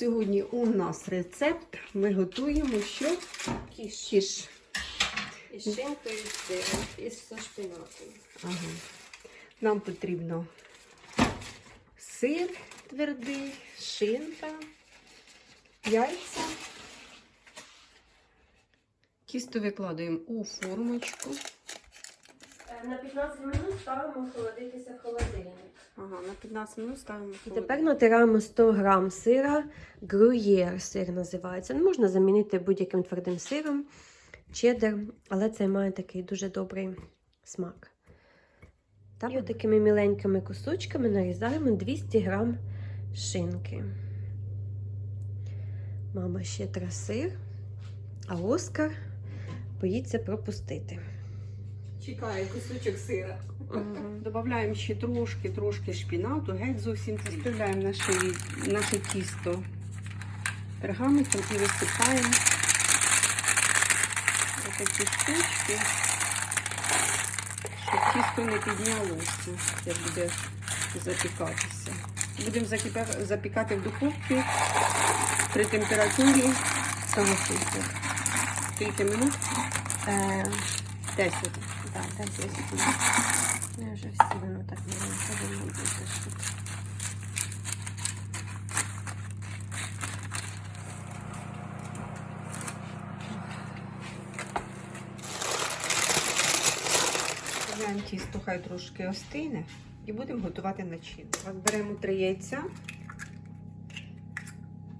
сьогодні у нас рецепт. Ми готуємо що? Кіш. Кіш. Із шинкою, з сиром, шпинатом. Ага. Нам потрібно сир твердий, шинка, яйця. Тісто викладаємо у формочку. Е, На 15 минут ставимо холодитися в холодильник. На 15 минут ставимо. І тепер натираємо 100 грам сира, грюєр сир називається. Ну, можна замінити будь-яким твердим сиром, чеддер, але цей має такий дуже добрий смак. Та і такими міленькими кусочками нарізаємо 200 грам шинки. Мама ще тре сир, а Оскар боїться пропустити. Чекаю кусочок сира. Добавляємо ще трошки, трошки шпінату, геть зовсім заставляємо наше, наше тісто пергаментом і висипаємо такі штучки, щоб тісто не піднялося, як буде запікатися. Будемо запікати в духовці при температурі самосуду. Скільки минут? Е, 10. Так, 10 минут. Я вже всі воно так не щоб Ставляємо тісто, хай трошки остине і будемо готувати начинку. Так, беремо три яйця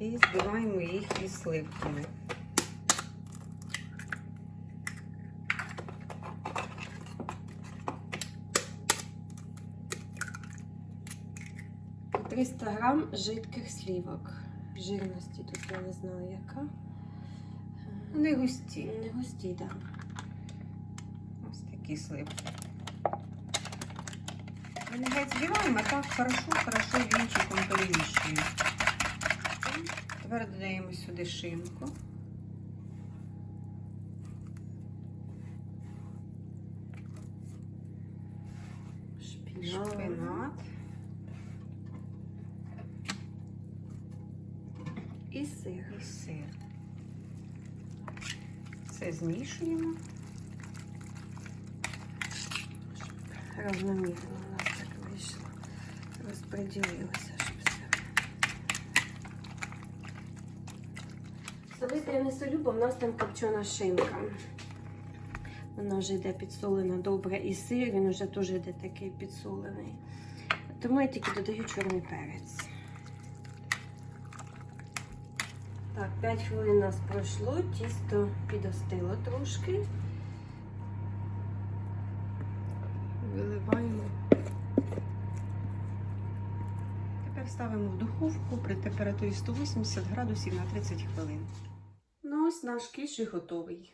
і збиваємо їх із сливками. 300 грам жидких слівок. Жирності тут я не знаю яка. Вони густі. Не густі, так. Ось такі сливки. Ми не геть збиваємо, а так хорошо, хорошо вінчиком переміщуємо. Тепер додаємо сюди шинку. Шпінат. шпинат І сир. і сир. Все змішуємо. Равномірно у нас так вийшло. Розподілилося, щоб все. Солити я не солю, бо в нас там копчена шинка. Вона вже йде підсолена добре, і сир він вже теж йде такий підсолений. Тому я тільки додаю чорний перець. Так, 5 хвилин у нас пройшло, тісто підостило трошки. Виливаємо. Тепер ставимо в духовку при температурі 180 градусів на 30 хвилин. Ну ось наш кіш і готовий.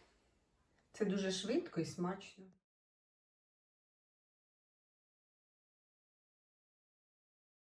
Це дуже швидко і смачно.